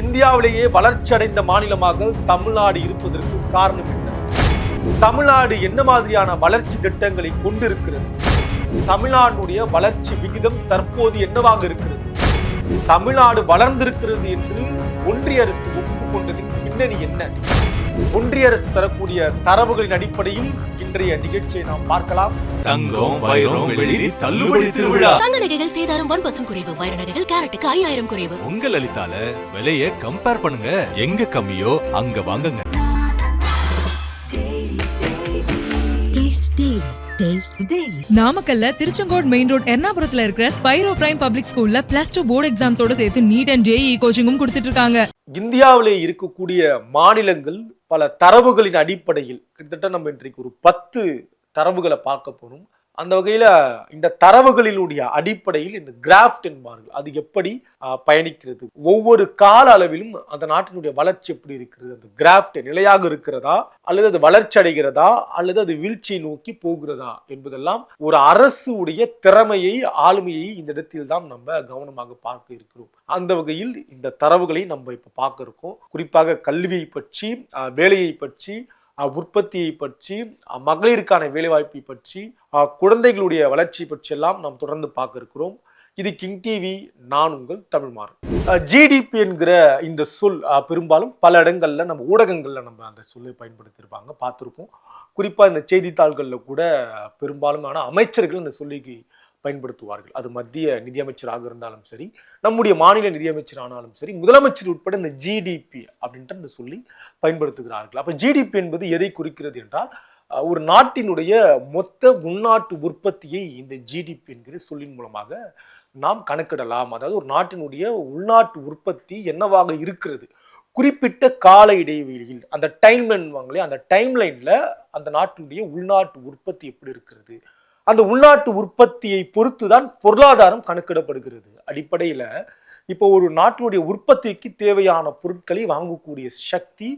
இந்தியாவிலேயே வளர்ச்சி அடைந்த மாநிலமாக தமிழ்நாடு இருப்பதற்கு காரணம் என்ன? தமிழ்நாடு என்ன மாதிரியான வளர்ச்சி திட்டங்களை கொண்டிருக்கிறது? தமிழ்நாடுடைய வளர்ச்சி விகிதம் தற்போது என்னவாக இருக்கிறது? தமிழ்நாடு வளர்ந்திருக்கிறது என்று ஒன்றிய அரசு ஒப்புக்கொண்டதின் பின்னணி என்ன? ஒன்றிய அரசு தரக்கூடிய தரவுகளின் அடிப்படையில் இன்றைய நிகழ்ச்சியை நாம் பார்க்கலாம். தங்கம் வைரம் வெள்ளி தள்ளுபடி திருவிழா. தங்க நகைகள் சேதாரம் ஒன் பர்சன்ட் குறைவு வைர நகைகள் கேரட்டுக்கு ஐயாயிரம் குறைவு. உங்க லலிதால விலைய கம்பேர் பண்ணுங்க. எங்க கம்மியோ அங்க வாங்குங்க. நாமக்கல்ல திருச்செங்கோடு மெயின் ரோட் எர்ணாபுரத்துல இருக்கிற ஸ்பைரோ பிரைம் பப்ளிக் ஸ்கூல்ல பிளஸ் டூ போர்டு எக்ஸாம்ஸோட சேர்த்து நீட் அண்ட் ஜேஇ கோச்சிங்கும் கொடுத்துட்டு இருக்காங்க. இந்தியாவிலே இருக்கக்கூடிய மாநிலங்கள் பல தரவுகளின் அடிப்படையில் கிட்டத்தட்ட நம்ம இன்றைக்கு ஒரு பத்து தரவுகளை பார்க்க போறோம். அந்த வகையில் இந்த தரவுகளினுடைய அடிப்படையில் இந்த கிராஃப்ட் என்பார்கள். அது எப்படி பயணிக்கிறது? ஒவ்வொரு கால அளவிலும் அந்த நாட்டினுடைய வளர்ச்சி எப்படி இருக்கிறது? அந்த கிராஃப்ட் நிலையாக இருக்கிறதா? அல்லது அது வளர்ச்சி அடைகிறதா? அல்லது அது வீழ்ச்சியை நோக்கி போகிறதா? என்பதெல்லாம் ஒரு அரசு உடைய திறமையை ஆளுமையை இந்த இடத்தில் தான் நம்ம கவனமாக பார்க்க இருக்கிறோம். அந்த வகையில் இந்த தரவுகளை நம்ம இப்போ பார்க்க இருக்கோம். குறிப்பாக கல்வியை பற்றி வேலையை பற்றி உற்பத்தியை பற்றி மகளிருக்கான வேலைவாய்ப்பை பற்றி குழந்தைகளுடைய வளர்ச்சி பற்றி எல்லாம் நாம் தொடர்ந்து பார்க்க இருக்கிறோம் இது கிங் டிவி நான் உங்கள் தமிழ்மாறன் ஜிடிபி என்கிற இந்த சொல் பெரும்பாலும் பல இடங்கள்ல நம்ம ஊடகங்கள்ல நம்ம அந்த சொல்லை பயன்படுத்தியிருப்பாங்க பார்த்துருப்போம். குறிப்பாக இந்த செய்தித்தாள்களில் கூட பெரும்பாலுமான அமைச்சர்கள் இந்த சொல்லிக்கு பயன்படுத்துவார்கள். அது மத்திய நிதியமைச்சராக இருந்தாலும் சரி நம்முடைய மாநில நிதியமைச்சர் ஆனாலும் சரி முதலமைச்சர் உட்பட இந்த ஜிடிபி அப்படின்ட்டு அந்த சொல்லி பயன்படுத்துகிறார்கள். அப்போ ஜிடிபி என்பது எதை குறிக்கிறது என்றால் ஒரு நாட்டினுடைய மொத்த உள்நாட்டு உற்பத்தியை இந்த ஜிடிபி என்கிற சொல்லின் மூலமாக நாம் கணக்கிடலாம். அதாவது ஒரு நாட்டினுடைய உள்நாட்டு உற்பத்தி என்னவாக இருக்கிறது? குறிப்பிட்ட கால இடைவெளியில் அந்த டைம்லைன் வாங்களே அந்த டைம்லைனில் அந்த நாட்டினுடைய உள்நாட்டு உற்பத்தி எப்படி இருக்கிறது? அந்த உள்நாட்டு உற்பத்தியை பொறுத்து தான் பொருளாதாரம் கணக்கிடப்படுகிறது. அடிப்படையில் இப்போ ஒரு நாட்டினுடைய உற்பத்திக்கு தேவையான பொருட்களை வாங்கக்கூடிய சக்தி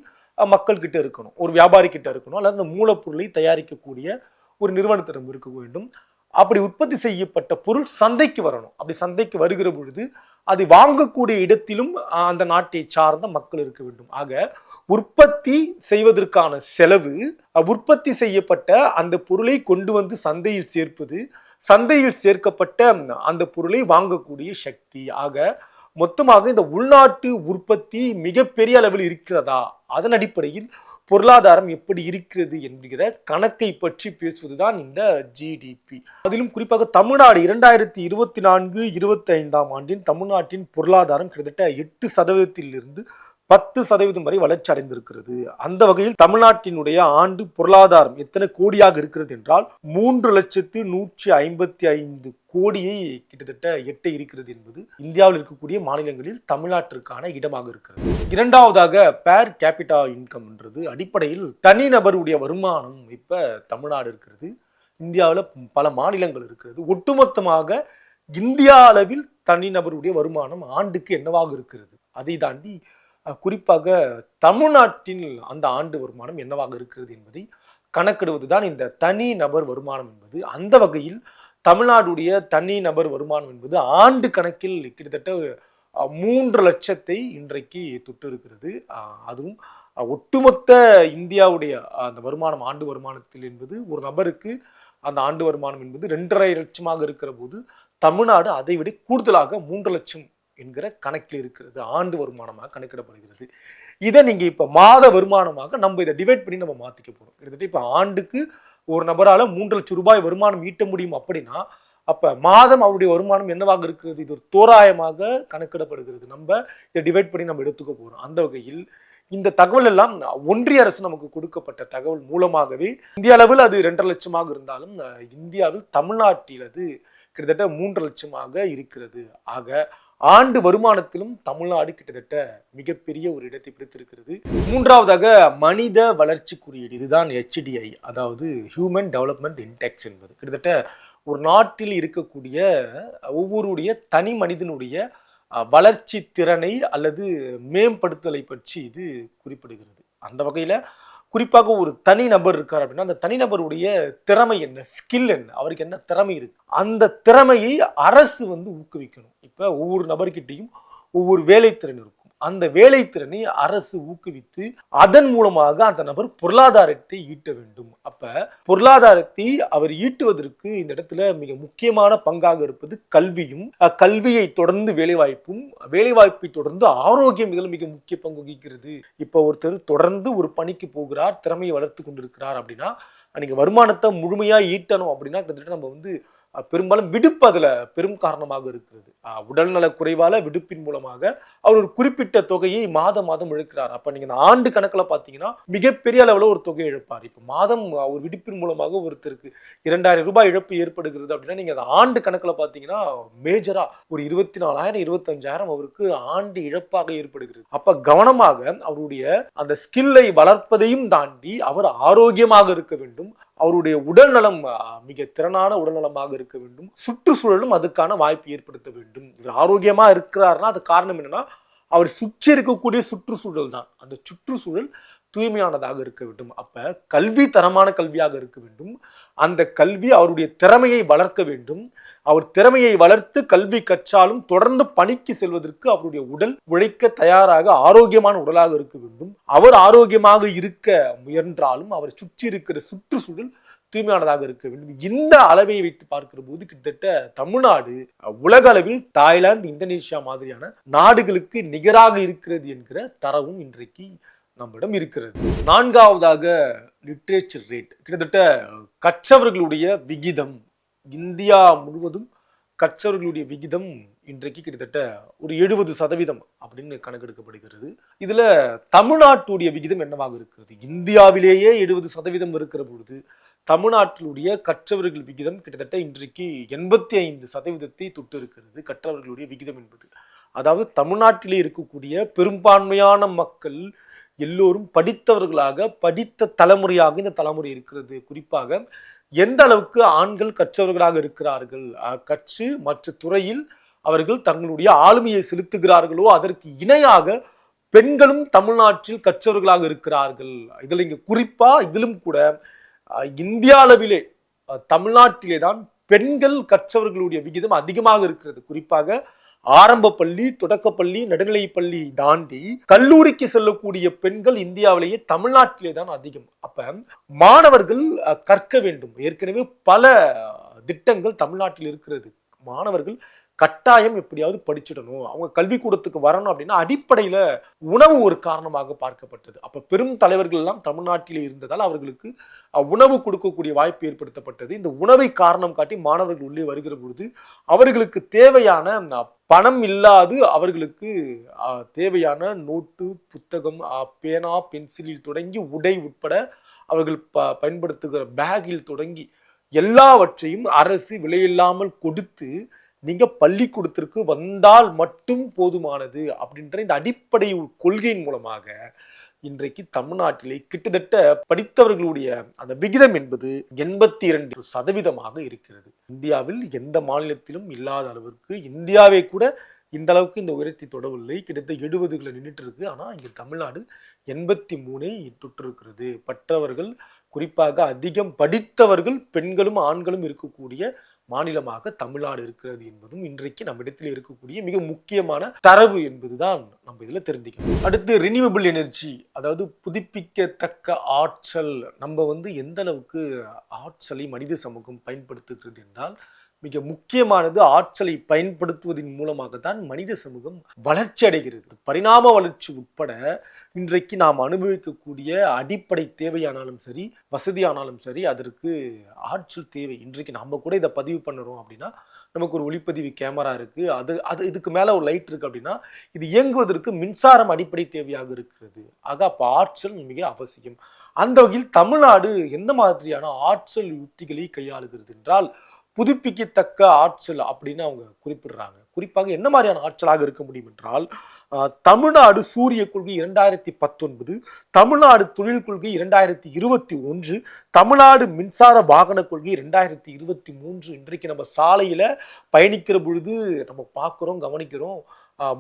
மக்கள்கிட்ட இருக்கணும். ஒரு வியாபாரிக்கிட்ட இருக்கணும். அல்லது அந்த மூலப்பொருளை தயாரிக்கக்கூடிய ஒரு நிறுவனத்திடம் இருக்க வேண்டும். அப்படி உற்பத்தி செய்யப்பட்ட பொருள் சந்தைக்கு வரணும். அப்படி சந்தைக்கு வருகிற பொழுது அதை வாங்கக்கூடிய இடத்திலும் அந்த நாட்டை சார்ந்த மக்கள் இருக்க வேண்டும். ஆக உற்பத்தி செய்வதற்கான செலவு உற்பத்தி செய்யப்பட்ட அந்த பொருளை கொண்டு வந்து சந்தையில் சேர்ப்பது சந்தையில் சேர்க்கப்பட்ட அந்த பொருளை வாங்கக்கூடிய சக்தி. ஆக மொத்தமாக இந்த உள்நாட்டு உற்பத்தி மிகப்பெரிய அளவில் இருக்கிறதா? அதன் அடிப்படையில் பொருளாதாரம் எப்படி இருக்கிறது என்கிற கணக்கை பற்றி பேசுவதுதான் இந்த ஜிடிபி அதிலும் குறிப்பாக தமிழ்நாடு இரண்டாயிரத்தி இருபத்தி நான்கு இருபத்தி ஐந்தாம் ஆண்டின் தமிழ்நாட்டின் பொருளாதாரம் கிட்டத்தட்ட எட்டு சதவீதத்திலிருந்து பத்து சதவீதம் வரை வளர்ச்சி அடைந்திருக்கிறது. அந்த வகையில் தமிழ்நாட்டினுடைய ஆண்டு பொருளாதாரம் எத்தனை கோடியாக இருக்கிறது என்றால் மூன்று லட்சத்து நூற்றி ஐம்பத்தி ஐந்து கோடியை கிட்டத்தட்ட எட்ட இருக்கிறது என்பது இந்தியாவில் இருக்கக்கூடிய மாநிலங்களில் தமிழ்நாட்டிற்கான இடமாக இருக்கிறது. இரண்டாவதாக பேர் கேபிட்டா இன்கம்ன்றது அடிப்படையில் தனிநபருடைய வருமானம் இப்ப தமிழ்நாடு இருக்கிறது. இந்தியாவில் பல மாநிலங்கள் இருக்கிறது. ஒட்டுமொத்தமாக இந்தியா அளவில் தனிநபருடைய வருமானம் ஆண்டுக்கு என்னவாக இருக்கிறது? அதை தாண்டி குறிப்பாக தமிழ்நாட்டில் அந்த ஆண்டு வருமானம் என்னவாக இருக்கிறது என்பதை கணக்கிடுவது தான் இந்த தனி நபர் வருமானம் என்பது. அந்த வகையில் தமிழ்நாடுடைய தனி நபர் வருமானம் என்பது ஆண்டு கணக்கில் கிட்டத்தட்ட மூன்று லட்சத்தை இன்றைக்கு தொட்டு இருக்கிறது அதுவும் ஒட்டுமொத்த இந்தியாவுடைய அந்த வருமானம் ஆண்டு வருமானத்தில் என்பது ஒரு நபருக்கு அந்த ஆண்டு வருமானம் என்பது ரெண்டரை லட்சமாக இருக்கிற போது தமிழ்நாடு அதை விட கூடுதலாக மூன்று லட்சம் என்கிற கணக்கில் இருக்கிறது ஆண்டு வருமானமாக கணக்கிடப்படுகிறது. இதை நீங்கள் இப்போ மாத வருமானமாக நம்ம இதை டிவைட் பண்ணி நம்ம மாற்றிக்க போகிறோம் கிட்டத்தட்ட இப்போ ஆண்டுக்கு ஒரு நபரால் மூன்று லட்சம் ரூபாய் வருமானம் ஈட்ட முடியும் அப்படின்னா அப்போ மாதம் அவருடைய வருமானம் என்னவாக இருக்கிறது? இது ஒரு தோராயமாக கணக்கிடப்படுகிறது. நம்ம இதை டிவைட் பண்ணி நம்ம எடுத்துக்க போகிறோம் அந்த வகையில் இந்த தகவல் எல்லாம் ஒன்றிய அரசு நமக்கு கொடுக்கப்பட்ட தகவல் மூலமாகவே இந்திய அளவில் அது ரெண்டரை லட்சமாக இருந்தாலும் இந்தியாவில் தமிழ்நாட்டில் அது கிட்டத்தட்ட மூன்று லட்சமாக இருக்கிறது. ஆக ஆண்டு வருமானத்திலும் தமிழ்நாடு கிட்டத்தட்ட மிகப்பெரிய ஒரு இடத்தை பிடித்திருக்கிறது. மூன்றாவதாக மனித வளர்ச்சி குறியீடு. இதுதான் ஹெச்டிஐ அதாவது ஹியூமன் டெவலப்மெண்ட் இன்டெக்ஸ் என்பது. கிட்டத்தட்ட ஒரு நாட்டில் இருக்கக்கூடிய ஒவ்வொருடைய தனி மனிதனுடைய வளர்ச்சி திறனை அல்லது மேம்படுத்தலை பற்றி இது குறிப்பிடுகிறது. அந்த வகையில் குறிப்பாக ஒரு தனி நபர் இருக்கார் அப்படின்னா அந்த தனிநபருடைய திறமை என்ன? ஸ்கில் என்ன? அவருக்கு என்ன திறமை இருக்கு? அந்த திறமையை அரசு வந்து ஊக்குவிக்கணும். இப்போ ஒவ்வொரு நபர்கிட்டையும் ஒவ்வொரு வேலைத்திறன் இருக்கும். அந்த வேலைத்திறனை அரசு ஊக்குவித்து அதன் மூலமாக அந்த நபர் பொருளாதாரத்தை ஈட்ட வேண்டும். அப்ப பொருளாதாரத்தை அவர் ஈட்டுவதற்கு இந்த இடத்துல மிக முக்கியமான பங்காக இருப்பது கல்வியும் கல்வியை தொடர்ந்து வேலைவாய்ப்பும் வேலைவாய்ப்பை தொடர்ந்து ஆரோக்கியம் இதில் மிக முக்கிய பங்கு வகிக்கிறது. இப்ப ஒருத்தர் தொடர்ந்து ஒரு பணிக்கு போகிறார் திறமையை வளர்த்து கொண்டிருக்கிறார் அப்படின்னா அன்னைக்கு வருமானத்தை முழுமையா ஈட்டணும் அப்படின்னா கிட்டத்தட்ட நம்ம வந்து பெரும்பாலும் விடுப்பு அதில் பெரும் காரணமாக இருக்கிறது. உடல்நல குறைவால் விடுப்பின் மூலமாக அவர் ஒரு குறிப்பிட்ட தொகையை மாதம் மாதம் இழுக்கிறார். அப்போ நீங்கள் இந்த ஆண்டு கணக்கில் பார்த்தீங்கன்னா மிகப்பெரிய அளவில் ஒரு தொகை இழப்பார். இப்போ மாதம் ஒரு விடுப்பின் மூலமாக ஒருத்தருக்கு இரண்டாயிரம் ரூபாய் இழப்பு ஏற்படுகிறது அப்படின்னா நீங்கள் அந்த ஆண்டு கணக்கில் பார்த்தீங்கன்னா மேஜராக ஒரு இருபத்தி நாலாயிரம் இருபத்தஞ்சாயிரம் அவருக்கு ஆண்டு இழப்பாக ஏற்படுகிறது. அப்போ கவனமாக அவருடைய அந்த ஸ்கில்லை வளர்ப்பதையும் தாண்டி அவர் ஆரோக்கியமாக இருக்க வேண்டும். அவருடைய உடல்நலம் மிக திறனான உடல்நலமாக இருக்க வேண்டும். சுற்றுச்சூழலும் அதுக்கான வாய்ப்பு ஏற்படுத்த வேண்டும். இவர் ஆரோக்கியமா இருக்கிறாருன்னா அது காரணம் என்னன்னா அவர் சுற்றி இருக்கக்கூடிய சுற்றுச்சூழல் தான் அந்த சுற்றுச்சூழல் தூய்மையானதாக இருக்க வேண்டும். அப்ப கல்வி தரமான கல்வியாக இருக்க வேண்டும். அந்த கல்வி அவருடைய திறமையை வளர்க்க வேண்டும். அவர் திறமையை வளர்த்து கல்வி கற்றாலும் தொடர்ந்து பணிக்கு செல்வதற்கு அவருடைய உடல் உழைக்க தயாராக ஆரோக்கியமான உடலாக இருக்க வேண்டும். அவர் ஆரோக்கியமாக இருக்க முயன்றாலும் அவரை சுற்றி இருக்கிற சுற்றுச்சூழல் தூய்மையானதாக இருக்க வேண்டும். இந்த அளவை வைத்து பார்க்கிற போது கிட்டத்தட்ட தமிழ்நாடு உலக அளவில் தாய்லாந்து இந்தோனேஷியா மாதிரியான நாடுகளுக்கு நிகராக இருக்கிறது என்கிற தரவும் இன்றைக்கு நம்மிடம் இருக்கிறது. நான்காவதாக லிட்ரேச்சர் ரேட் கிட்டத்தட்ட கற்றவர்களுடைய விகிதம் இந்தியா முழுவதும் கற்றவர்களுடைய விகிதம் இன்றைக்கு கிட்டத்தட்ட ஒரு எழுபது சதவீதம் அப்படின்னு கணக்கெடுக்கப்படுகிறது. இதில் தமிழ்நாட்டுடைய விகிதம் என்னவாக இருக்கிறது? இந்தியாவிலேயே எழுபது சதவீதம் இருக்கிற பொழுது தமிழ்நாட்டிலுடைய கற்றவர்கள் விகிதம் கிட்டத்தட்ட இன்றைக்கு எண்பத்தி ஐந்து சதவீதத்தை தொட்டு இருக்கிறது கற்றவர்களுடைய விகிதம் என்பது. அதாவது தமிழ்நாட்டிலே இருக்கக்கூடிய பெரும்பான்மையான மக்கள் எல்லோரும் படித்தவர்களாக படித்த தலைமுறையாக இந்த தலைமுறை இருக்கிறது. குறிப்பாக எந்த அளவுக்கு ஆண்கள் கற்றவர்களாக இருக்கிறார்கள்? கற்று மற்ற துறையில் அவர்கள் தங்களுடைய ஆளுமையை செலுத்துகிறார்களோ அதற்கு இணையாக பெண்களும் தமிழ்நாட்டில் கற்றவர்களாக இருக்கிறார்கள். இதில் இங்கே குறிப்பாக இதிலும் கூட இந்திய அளவிலே தமிழ்நாட்டிலே தான் பெண்கள் கற்றவர்களுடைய விகிதம் அதிகமாக இருக்கிறது. குறிப்பாக ஆரம்ப பள்ளி தொடக்கப்பள்ளி நடுநிலை பள்ளி தாண்டி கல்லூரிக்கு செல்லக்கூடிய பெண்கள் இந்தியாவிலேயே தமிழ்நாட்டிலே தான் அதிகம். அப்ப மாணவர்கள் அஹ், கற்க வேண்டும். ஏற்கனவே பல திட்டங்கள் தமிழ்நாட்டில் இருக்கிறது. மாணவர்கள் கட்டாயம் எப்படியாவது படிச்சிடணும். அவங்க கல்விக்கூடத்துக்கு வரணும் அப்படின்னா அடிப்படையில் உணவு ஒரு காரணமாக பார்க்கப்பட்டது. அப்போ பெரும் தலைவர்கள் எல்லாம் தமிழ்நாட்டிலே இருந்ததால் அவர்களுக்கு உணவு கொடுக்கக்கூடிய வாய்ப்பு ஏற்படுத்தப்பட்டது. இந்த உணவை காரணம் காட்டி மாணவர்கள் உள்ளே வருகிற பொழுது அவர்களுக்கு தேவையான பணம் இல்லாது அவர்களுக்கு தேவையான நோட்டு புத்தகம் பேனா பென்சிலில் தொடங்கி உடை உட்பட அவர்கள் ப பயன்படுத்துகிற பேக்கில் தொடங்கி எல்லாவற்றையும் அரசு விலையில்லாமல் கொடுத்து நீங்க பள்ளிக்கூடத்திற்கு வந்தால் மட்டும் போதுமானது அப்படின்ற இந்த அடிப்படை கொள்கையின் மூலமாக இன்றைக்கு தமிழ்நாட்டிலே கிட்டத்தட்ட படித்தவர்களுடைய அந்த விகிதம் என்பது எண்பத்தி இரண்டு சதவீதமாக இருக்கிறது. இந்தியாவில் எந்த மாநிலத்திலும் இல்லாத அளவிற்கு இந்தியாவே கூட இந்த அளவுக்கு இந்த உயரத்தை தொடவில்லை. கிட்டத்தட்ட எழுபதுகளை நின்றுட்டு இருக்கு ஆனால் இங்கே தமிழ்நாடு எண்பத்தி மூணை தொட்டு இருக்கிறது பற்றவர்கள் குறிப்பாக அதிகம் படித்தவர்கள் பெண்களும் ஆண்களும் இருக்கக்கூடிய மாநிலமாக தமிழ்நாடு இருக்கிறது என்பதும் இன்றைக்கு நம்மிடத்தில் இருக்கக்கூடிய மிக முக்கியமான தரவு என்பதுதான் நம்ம இதுல தெரிஞ்சுக்கணும். அடுத்து ரினியூவபிள் எனர்ஜி அதாவது புதுப்பிக்கத்தக்க ஆற்றல். நம்ம வந்து எந்த அளவுக்கு ஆற்றலை மனித சமூகம் பயன்படுத்துகிறது என்றால் மிக முக்கியமானது ஆற்றலை பயன்படுத்துவதன் மூலமாக தான் மனித சமூகம் வளர்ச்சி அடைகிறது. பரிணாம வளர்ச்சி உட்பட இன்றைக்கு நாம் அனுபவிக்கக்கூடிய அடிப்படை தேவையானாலும் சரி வசதியானாலும் சரி அதற்கு ஆற்றல் தேவை. இன்றைக்கு நம்ம கூட இதை பதிவு பண்ணுறோம் அப்படின்னா நமக்கு ஒரு ஒளிப்பதிவு கேமரா இருக்கு. அது அது இதுக்கு மேலே ஒரு லைட் இருக்கு அப்படின்னா இது இயங்குவதற்கு மின்சாரம் அடிப்படை தேவையாக இருக்கிறது. ஆக அப்போ ஆற்றல் மிக அவசியம். அந்த வகையில் தமிழ்நாடு எந்த மாதிரியான ஆற்றல் யுக்திகளை கையாளுகிறது என்றால் புதுப்பிக்கத்தக்க ஆற்றல் அப்படின்னு அவங்க குறிப்பிடுறாங்க. குறிப்பாக என்ன மாதிரியான ஆற்றலாக இருக்க முடியும் என்றால் தமிழ்நாடு சூரிய கொள்கை இரண்டாயிரத்தி பத்தொன்பது தமிழ்நாடு தொழில் கொள்கை இரண்டாயிரத்தி இருபத்தி ஒன்று தமிழ்நாடு மின்சார வாகன கொள்கை இரண்டாயிரத்தி இருபத்தி மூன்று இன்றைக்கு நம்ம சாலையில் பயணிக்கிற பொழுது நம்ம பார்க்குறோம் கவனிக்கிறோம்.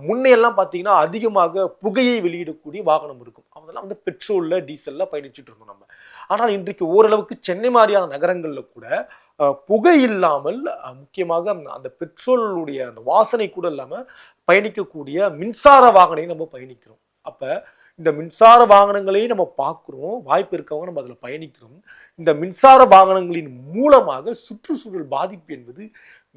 முன்னையெல்லாம் பார்த்தீங்கன்னா அதிகமாக புகையை வெளியிடக்கூடிய வாகனம் இருக்கும். அதெல்லாம் வந்து பெட்ரோலில் டீசலில் பயணிச்சுட்டு இருந்தோம் நம்ம. ஆனால் இன்றைக்கு ஓரளவுக்கு சென்னை மாதிரியான நகரங்களில் கூட புகை இல்லாமல் முக்கியமாக அந்த பெட்ரோலுடைய அந்த வாசனை கூட இல்லாமல் பயணிக்கக்கூடிய மின்சார வாகனையும் நம்ம பயணிக்கிறோம். அப்போ இந்த மின்சார வாகனங்களையும் நம்ம பார்க்குறோம். வாய்ப்பு இருக்கவங்க நம்ம அதில் பயணிக்கிறோம். இந்த மின்சார வாகனங்களின் மூலமாக சுற்றுச்சூழல் பாதிப்பு என்பது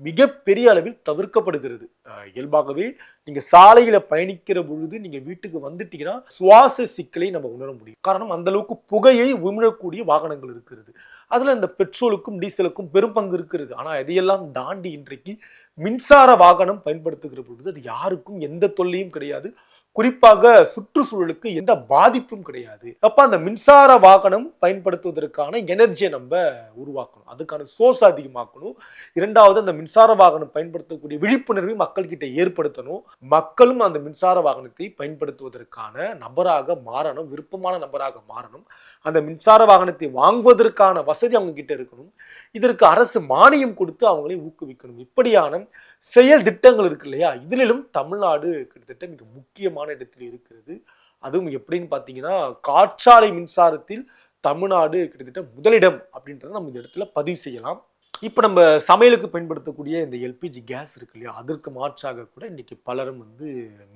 மிகப்பெரிய அளவில் தவிர்க்கப்படுகிறது. இயல்பாகவே நீங்கள் சாலையில் பயணிக்கிற பொழுது நீங்கள் வீட்டுக்கு வந்துட்டீங்கன்னா சுவாச சிக்கலை நம்ம உணர முடியும். காரணம் அந்த அளவுக்கு புகையை உமிழக்கூடிய வாகனங்கள் இருக்கிறது. அதில் இந்த பெட்ரோலுக்கும் டீசலுக்கும் பெரும் பங்கு இருக்கிறது. ஆனால் இதையெல்லாம் தாண்டி இன்றைக்கு மின்சார வாகனம் பயன்படுத்துகிற பொழுது அது யாருக்கும் எந்த தொல்லையும் கிடையாது. குறிப்பாக சுற்றுச்சூழலுக்கு எந்த பாதிப்பும் கிடையாது. அப்ப அந்த மின்சார வாகனம் பயன்படுத்துவதற்கான எனர்ஜியை நம்ம உருவாக்கணும். அதுக்கான சோர்ஸ் அதிகமாக்கணும். இரண்டாவது அந்த மின்சார வாகனம் பயன்படுத்தக்கூடிய விழிப்புணர்வை மக்கள்கிட்ட ஏற்படுத்தணும். மக்களும் அந்த மின்சார வாகனத்தை பயன்படுத்துவதற்கான நபராக மாறணும் விருப்பமான நபராக மாறணும். அந்த மின்சார வாகனத்தை வாங்குவதற்கான வசதி அவங்க கிட்ட இருக்கணும். இதற்கு அரசு மானியம் கொடுத்து அவங்களை ஊக்குவிக்கணும். இப்படியான செயல் திட்டங்கள் இருக்கு இல்லையா? இதிலும் தமிழ்நாடு கிட்டத்தட்ட மிக முக்கியமான இடத்தில் இருக்கிறது. அதுவும் எப்படின்னு பார்த்தீங்கன்னா காற்றாலை மின்சாரத்தில் தமிழ்நாடு கிட்டத்தட்ட முதலிடம் அப்படின்றத நம்ம இந்த இடத்துல பதிவு செய்யலாம். இப்போ நம்ம சமையலுக்கு பயன்படுத்தக்கூடிய இந்த எல்பிஜி கேஸ் இருக்கு இல்லையா? அதற்கு மாற்றாக கூட இன்னைக்கு பலரும் வந்து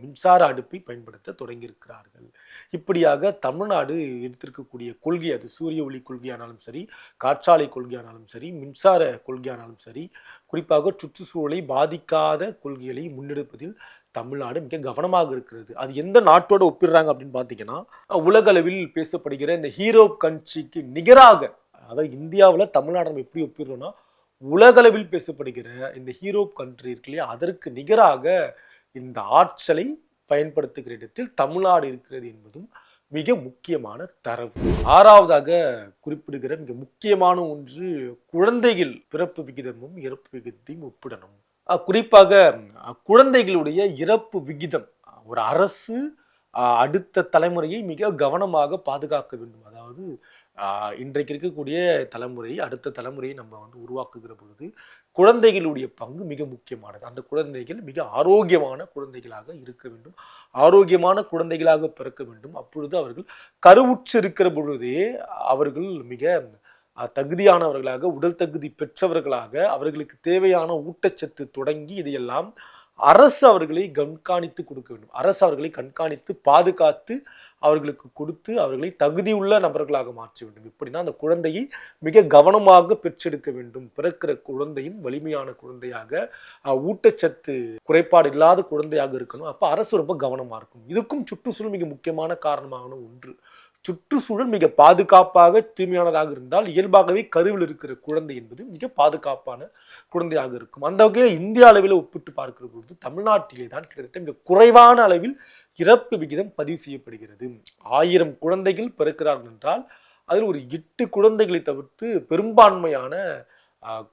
மின்சார அடுப்பை பயன்படுத்த தொடங்கியிருக்கிறார்கள். இப்படியாக தமிழ்நாடு எடுத்திருக்கக்கூடிய கொள்கை அது சூரிய ஒளி கொள்கையானாலும் சரி காற்றாலை கொள்கையானாலும் சரி மின்சார கொள்கையானாலும் சரி குறிப்பாக சுற்றுச்சூழலை பாதிக்காத கொள்கைகளை முன்னெடுப்பதில் தமிழ்நாடு மிக கவனமாக இருக்கிறது. அது எந்த நாட்டோட ஒப்பிடுறாங்க அப்படின்னு பார்த்தீங்கன்னா உலகளவில் பேசப்படுகிற இந்த ஹீரோ கண்ட்ரிக்கு நிகராக அதாவது இந்தியாவில் தமிழ்நாடு நம்ம எப்படி ஒப்பிடுறோம்னா உலகளவில் பேசப்படுகிற இந்த ஹீரோ கண்ட்ரி இருக்கு இல்லையா? அதற்கு நிகராக இந்த ஆற்றலை பயன்படுத்துகிற இடத்தில் தமிழ்நாடு இருக்கிறது என்பதும் மிக முக்கியமான தரவு. ஆறாவதாக குறிப்பிடுகிற மிக முக்கியமான ஒன்று குழந்தைகள் பிறப்பு விகிதமும் இறப்பு விகிதத்தையும் ஒப்பிடணும். குறிப்பாக குழந்தைகளுடைய இறப்பு விகிதம் ஒரு அரசு அடுத்த தலைமுறையை மிக கவனமாக பாதுகாக்க வேண்டும். அதாவது இன்றைக்கு இருக்கக்கூடிய தலைமுறை அடுத்த தலைமுறையை நம்ம வந்து உருவாக்குகிற பொழுது குழந்தைகளுடைய பங்கு மிக முக்கியமானது. அந்த குழந்தைகள் மிக ஆரோக்கியமான குழந்தைகளாக இருக்க வேண்டும். ஆரோக்கியமான குழந்தைகளாக பிறக்க வேண்டும். அப்பொழுது அவர்கள் கருவுற்று இருக்கிற பொழுதே அவர்கள் மிக தகுதியானவர்களாக உடல் தகுதி பெற்றவர்களாக அவர்களுக்கு தேவையான ஊட்டச்சத்து தொடங்கி இதையெல்லாம் அரசு அவர்களை கண்காணித்து கொடுக்க வேண்டும். அரசு அவர்களை கண்காணித்து பாதுகாத்து அவர்களுக்கு கொடுத்து அவர்களை தகுதியுள்ள நபர்களாக மாற்ற வேண்டும். இப்படின்னா அந்த குழந்தையை மிக கவனமாக பெற்றெடுக்க வேண்டும். பிறக்கிற குழந்தையும் வலிமையான குழந்தையாக அஹ், ஊட்டச்சத்து குறைபாடு இல்லாத குழந்தையாக இருக்கணும். அப்போ அரசு ரொம்ப கவனமாக இருக்கும் இதுக்கும் சுற்றுச்சூழல் மிக முக்கியமான காரணமான ஒன்று. சுற்றுச்சூழல் மிக பாதுகாப்பாக தூய்மையானதாக இருந்தால் இயல்பாகவே கருவில் இருக்கிற குழந்தை என்பது மிக பாதுகாப்பான குழந்தையாக இருக்கும். அந்த வகையில் இந்திய அளவில் ஒப்பிட்டு பார்க்கிற பொழுது தமிழ்நாட்டிலே தான் கிட்டத்தட்ட மிக குறைவான அளவில் இறப்பு விகிதம் பதிவு செய்யப்படுகிறது. ஆயிரம் குழந்தைகள் பிறக்கிறார்கள் என்றால் அதில் ஒரு எட்டு குழந்தைகளை தவிர்த்து பெரும்பான்மையான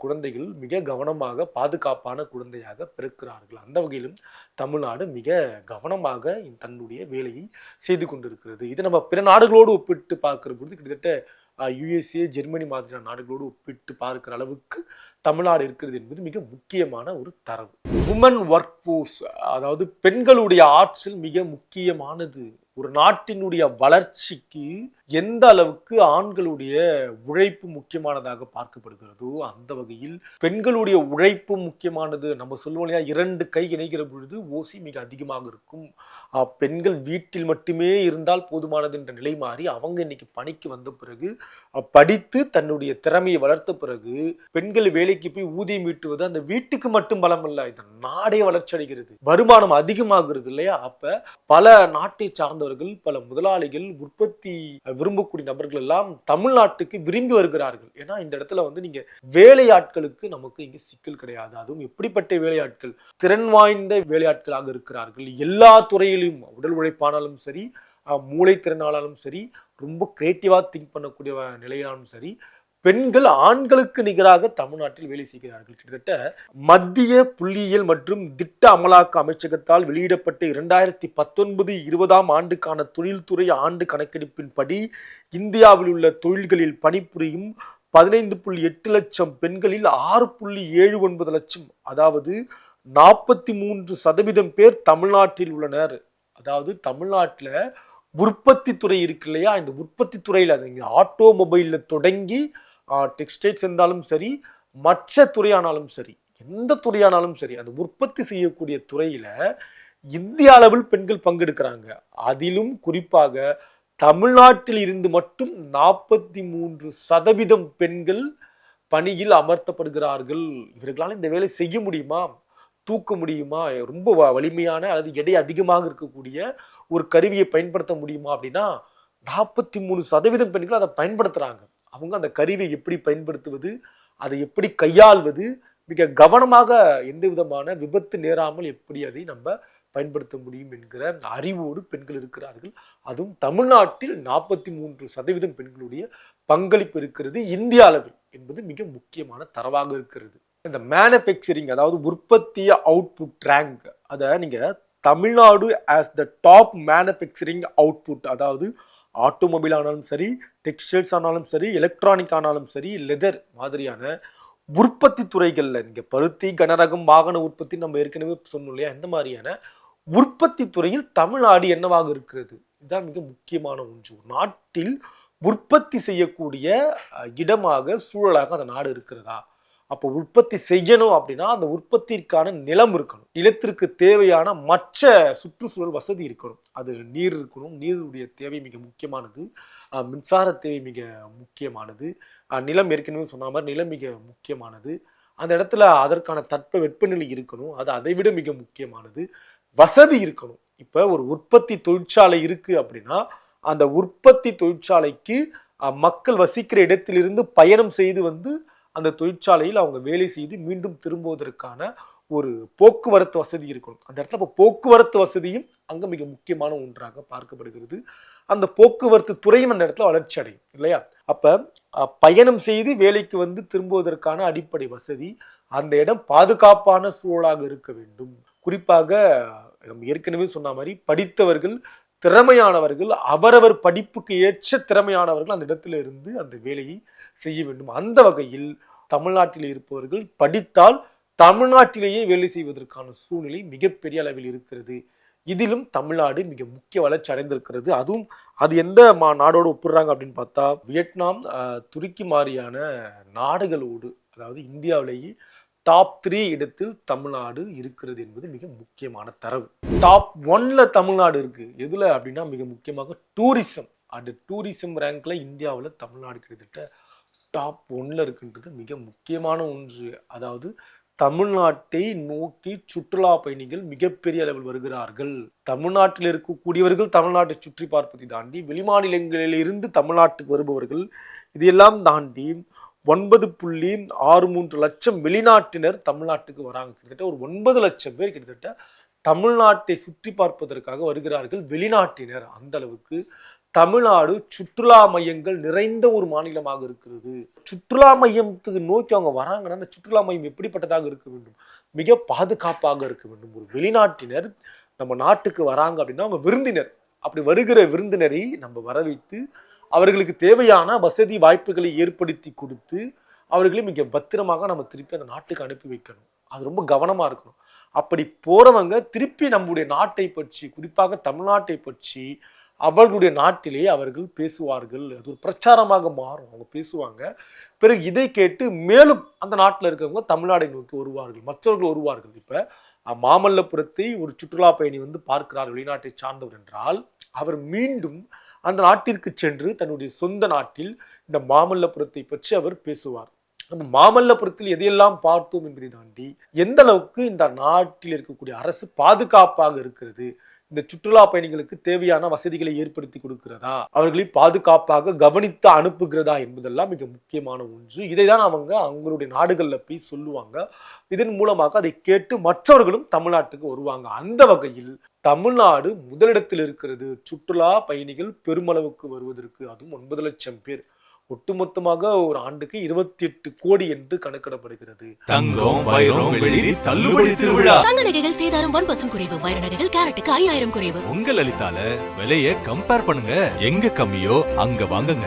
குழந்தைகள் மிக கவனமாக பாதுகாப்பான குழந்தையாக பிறக்கிறார்கள். அந்த வகையிலும் தமிழ்நாடு மிக கவனமாக தன்னுடைய வேலையை செய்து கொண்டிருக்கிறது. இது நம்ம பிற நாடுகளோடு ஒப்பிட்டு பார்க்கிற பொழுது கிட்டத்தட்ட யுஎஸ்ஏ ஜெர்மனி மாதிரியான நாடுகளோடு ஒப்பிட்டு பார்க்கிற அளவுக்கு தமிழ்நாடு இருக்கிறது என்பது மிக முக்கியமான ஒரு தரவு. உமன் ஒர்க் ஃபோர்ஸ் அதாவது பெண்களுடைய ஆற்றல் மிக முக்கியமானது. ஒரு நாட்டினுடைய வளர்ச்சிக்கு எந்த அளவுக்கு ஆண்களுடைய உழைப்பு முக்கியமானதாக பார்க்கப்படுகிறதோ அந்த வகையில் பெண்களுடைய உழைப்பு முக்கியமானது நம்ம சொல்லுவோம் இல்லையா இரண்டு கை இணைகிற பொழுது ஓசி மிக அதிகமாக இருக்கும். பெண்கள் வீட்டில் மட்டுமே இருந்தால் போதுமானது என்ற நிலை மாறி அவங்க இன்னைக்கு பணிக்கு வந்த பிறகு படித்து தன்னுடைய திறமையை வளர்த்த பிறகு பெண்கள் வேலைக்கு போய் ஊதியம் ஈட்டுவது அந்த வீட்டுக்கு மட்டும் பலம் இல்லை இந்த நாடே வளர்ச்சி அடைகிறது. வருமானம் அதிகமாகிறது இல்லையா? அப்ப பல நாட்டை சார்ந்தவர்கள் பல முதலாளிகள் உற்பத்தி விரும்பக்கூடிய நபர்கள் எல்லாம் தமிழ்நாட்டுக்கு விரும்பி வருகிறார்கள். ஏன்னா இந்த இடத்துல வந்து நீங்க வேலையாட்களுக்கு நமக்கு இங்க சிக்கல் கிடையாது. அதுவும் எப்படிப்பட்ட வேலையாட்கள்? திறன் வாய்ந்த வேலையாட்களாக இருக்கிறார்கள். எல்லா துறையிலும் உடல் உழைப்பானாலும் சரி மூளை திறனாலும் சரி ரொம்ப கிரியேட்டிவா திங்க் பண்ணக்கூடிய நிலையினாலும் சரி பெண்கள் ஆண்களுக்கு நிகராக தமிழ்நாட்டில் வேலை செய்கிறார்கள். கிட்டத்தட்ட மத்திய புள்ளியியல் மற்றும் திட்ட அமலாக்க அமைச்சகத்தால் வெளியிடப்பட்ட இரண்டாயிரத்தி பத்தொன்பது இருபதாம் ஆண்டுக்கான தொழில்துறை ஆண்டு கணக்கெடுப்பின்படி இந்தியாவில் உள்ள தொழில்களில் பணிபுரியும் பதினைந்து புள்ளி எட்டு லட்சம் பெண்களில் ஆறு புள்ளி ஏழு ஒன்பது லட்சம் அதாவது நாற்பத்தி மூன்று சதவீதம் பேர் தமிழ்நாட்டில் உள்ளனர். அதாவது தமிழ்நாட்டில் உற்பத்தி துறை இருக்கு இல்லையா? இந்த உற்பத்தி துறையில் அது ஆட்டோமொபைலில் தொடங்கி டெக்ஸ்டைல்ஸ் இருந்தாலும் சரி மற்ற துறையானாலும் சரி எந்த துறையானாலும் சரி அந்த உற்பத்தி செய்யக்கூடிய துறையில் இந்திய அளவில் பெண்கள் பங்கெடுக்கிறாங்க. அதிலும் குறிப்பாக தமிழ்நாட்டில் இருந்து மட்டும் நாற்பத்தி மூன்று சதவீதம் பெண்கள் பணியில் அமர்த்தப்படுகிறார்கள். இவர்களால் இந்த வேலை செய்ய முடியுமா? தூக்க முடியுமா? ரொம்ப வ- வலிமையான அல்லது எடை அதிகமாக இருக்கக்கூடிய ஒரு கருவியை பயன்படுத்த முடியுமா அப்படின்னா நாற்பத்தி மூணு சதவீதம் பெண்கள் அதை பயன்படுத்துகிறாங்க அவங்க அந்த கருவியை எப்படி பயன்படுத்துவது அதை எப்படி கையாள்வது மிக கவனமாக எந்த விதமான விபத்து நேராமல் எப்படி அதை நம்ம பயன்படுத்த முடியும் என்கிற அறிவோடு பெண்கள் இருக்கிறார்கள். அதுவும் தமிழ்நாட்டில் நாற்பத்தி மூன்று சதவீதம் பெண்களுடைய பங்களிப்பு இருக்கிறது இந்திய அளவில் என்பது மிக முக்கியமான தரவாக இருக்கிறது. இந்த மேனுஃபேக்சரிங் அதாவது உற்பத்தி அவுட்புட் ரேங்க் அதை நீங்கள் Tamil Nadu as the top manufacturing output அதாவது ஆட்டோமொபைல் ஆனாலும் சரி டெக்ஸ்டைல்ஸ் ஆனாலும் சரி எலக்ட்ரானிக் ஆனாலும் சரி லெதர் மாதிரியான உற்பத்தி துறைகளில் இங்கே பருத்தி கனரகம் வாகன உற்பத்தி நம்ம ஏற்கனவே சொன்னோம் இல்லையா? இந்த மாதிரியான உற்பத்தி துறையில் தமிழ்நாடு என்னவாக இருக்கிறது? இதுதான் மிக முக்கியமான ஒன்று. நாட்டில் உற்பத்தி செய்யக்கூடிய இடமாக சூழலாக அந்த நாடு இருக்கிறதா? அப்போ உற்பத்தி செய்யணும் அப்படின்னா அந்த உற்பத்திற்கான நிலம் இருக்கணும். நிலத்திற்கு தேவையான மற்ற சுற்றுச்சூழல் வசதி இருக்கணும். அது நீர் இருக்கணும். நீருடைய தேவை மிக முக்கியமானது. மின்சார தேவை மிக முக்கியமானது. நிலம் ஏற்கனவே சொன்ன மாதிரி நிலம் மிக முக்கியமானது. அந்த இடத்துல அதற்கான தட்ப வெப்பநிலை இருக்கணும். அது அதை விட மிக முக்கியமானது. வசதி இருக்கணும். இப்போ ஒரு உற்பத்தி தொழிற்சாலை இருக்குது அப்படின்னா அந்த உற்பத்தி தொழிற்சாலைக்கு மக்கள் வசிக்கிற இடத்திலிருந்து பயணம் செய்து வந்து அந்த தொழிற்சாலையில் அவங்க வேலை செய்து மீண்டும் திரும்புவதற்கான ஒரு போக்குவரத்து வசதி இருக்கணும். அந்த இடத்துல இப்போ போக்குவரத்து வசதியும் அங்கே மிக முக்கியமான ஒன்றாக பார்க்கப்படுகிறது. அந்த போக்குவரத்து துறையும் அந்த இடத்துல வளர்ச்சி அடையும் இல்லையா? அப்போ பயணம் செய்து வேலைக்கு வந்து திரும்புவதற்கான அடிப்படை வசதி அந்த இடம் பாதுகாப்பான சூழலாக இருக்க வேண்டும். குறிப்பாக நம்ம ஏற்கனவே சொன்ன மாதிரி படித்தவர்கள் திறமையானவர்கள் அவரவர் படிப்புக்கு ஏற்ற திறமையானவர்கள் அந்த இடத்துல இருந்து அந்த வேலையை செய்ய வேண்டும். அந்த வகையில் தமிழ்நாட்டில் இருப்பவர்கள் படித்தால் தமிழ்நாட்டிலேயே வேலை செய்வதற்கான சூழ்நிலை மிகப்பெரிய அளவில் இருக்கிறது. இதிலும் தமிழ்நாடு மிக முக்கிய வளர்ச்சி அடைந்திருக்கிறது. அதுவும் அது எந்த மா நாடோடு ஒப்பிடுறாங்க அப்படின்னு பார்த்தா வியட்நாம் துருக்கி மாதிரியான நாடுகளோடு அதாவது இந்தியாவிலேயே டாப் த்ரீ இடத்தில் தமிழ்நாடு இருக்கிறது என்பது மிக முக்கியமான தரவு. டாப் ஒன்ல தமிழ்நாடு இருக்கு. எதுல அப்படின்னா மிக முக்கியமாக டூரிசம் அந்த டூரிசம் ரேங்க்ல இந்தியாவில் தமிழ்நாடு கிட்டத்தட்ட டாப் ஒன்ல இருக்குன்றது மிக முக்கியமான ஒன்று. அதாவது தமிழ்நாட்டை நோக்கி சுற்றுலா பயணிகள் மிகப்பெரிய அளவில் வருகிறார்கள். தமிழ்நாட்டில் இருக்கக்கூடியவர்கள் தமிழ்நாட்டை சுற்றி பார்ப்பதை தாண்டி வெளிமாநிலங்களிலிருந்து தமிழ்நாட்டுக்கு வருபவர்கள் இதையெல்லாம் தாண்டி ஒன்பது புள்ளி ஆறு மூன்று லட்சம் வெளிநாட்டினர் தமிழ்நாட்டுக்கு வராங்க. கிட்டத்தட்ட ஒரு ஒன்பது லட்சம் பேர் கிட்டத்தட்ட தமிழ்நாட்டை சுற்றி பார்ப்பதற்காக வருகிறார்கள் வெளிநாட்டினர். அந்த அளவுக்கு தமிழ்நாடு சுற்றுலா மையங்கள் நிறைந்த ஒரு மாநிலமாக இருக்கிறது. சுற்றுலா மையத்துக்கு நோக்கி அவங்க வராங்கன்னா அந்த சுற்றுலா மையம் எப்படிப்பட்டதாக இருக்க வேண்டும்? மிக பாதுகாப்பாக இருக்க வேண்டும். ஒரு வெளிநாட்டினர் நம்ம நாட்டுக்கு வராங்க அப்படின்னா அவங்க விருந்தினர். அப்படி வருகிற விருந்தினரை நம்ம வரவைத்து அவர்களுக்கு தேவையான வசதி வாய்ப்புகளை ஏற்படுத்தி கொடுத்து அவர்களை மிக பத்திரமாக நம்ம திருப்பி அந்த நாட்டுக்கு அனுப்பி வைக்கணும். அது ரொம்ப கவனமாக இருக்கணும். அப்படி போகிறவங்க திருப்பி நம்முடைய நாட்டை பற்றி குறிப்பாக தமிழ்நாட்டை பற்றி அவர்களுடைய நாட்டிலே அவர்கள் பேசுவார்கள். அது ஒரு பிரச்சாரமாக மாறும். அவங்க பேசுவாங்க. பிறகு இதை கேட்டு மேலும் அந்த நாட்டில் இருக்கிறவங்க தமிழ்நாடை நோக்கி வருவார்கள். மற்றவர்கள் வருவார்கள். இப்போ மாமல்லபுரத்தை ஒரு சுற்றுலா பயணி வந்து பார்க்கிறார் வெளிநாட்டை சார்ந்தவர் என்றால் அவர் மீண்டும் அந்த நாட்டிற்கு சென்று தன்னுடைய சொந்த நாட்டில் இந்த மாமல்லபுரத்தை பற்றி அவர் பேசுவார். நம்ம மாமல்லபுரத்தில் எதையெல்லாம் பார்த்தோம் என்பதை தாண்டி எந்த அளவுக்கு இந்த நாட்டில் இருக்கக்கூடிய அரசு பாதுகாப்பாக இருக்கிறது இந்த சுற்றுலா பயணிகளுக்கு தேவையான வசதிகளை ஏற்படுத்தி கொடுக்கிறதா அவர்களை பாதுகாப்பாக கவனித்து அனுப்புகிறதா என்பதெல்லாம் மிக முக்கியமான ஒன்று. இதை தான் அவங்க அவங்களுடைய நாடுகளில் போய் சொல்லுவாங்க. இதன் மூலமாக அதை கேட்டு மற்றவர்களும் தமிழ்நாட்டுக்கு வருவாங்க. அந்த வகையில் தமிழ்நாடு முதலிடத்தில் இருக்கிறது. சுற்றுலா பயணிகள் பெருமளவுக்கு வருவதற்கு அதுவும் ஒன்பது லட்சம் பேர். ஒட்டுமொத்தமாக ஒரு ஆண்டுக்கு இருபத்தி எட்டு கோடி என்று கணக்கிடப்படுகிறது. தங்கம் வைரம் வெள்ளி தள்ளுபடி திருவிழா. தங்க நகைகள் சேதாரம் ஒன் பர்சன்ட் குறைவு. வைர நகைகள் கேரட்டுக்கு ஐயாயிரம் குறைவு. உங்க லலிதால விலைய கம்பேர் பண்ணுங்க. எங்க கம்மியோ அங்க வாங்குங்க.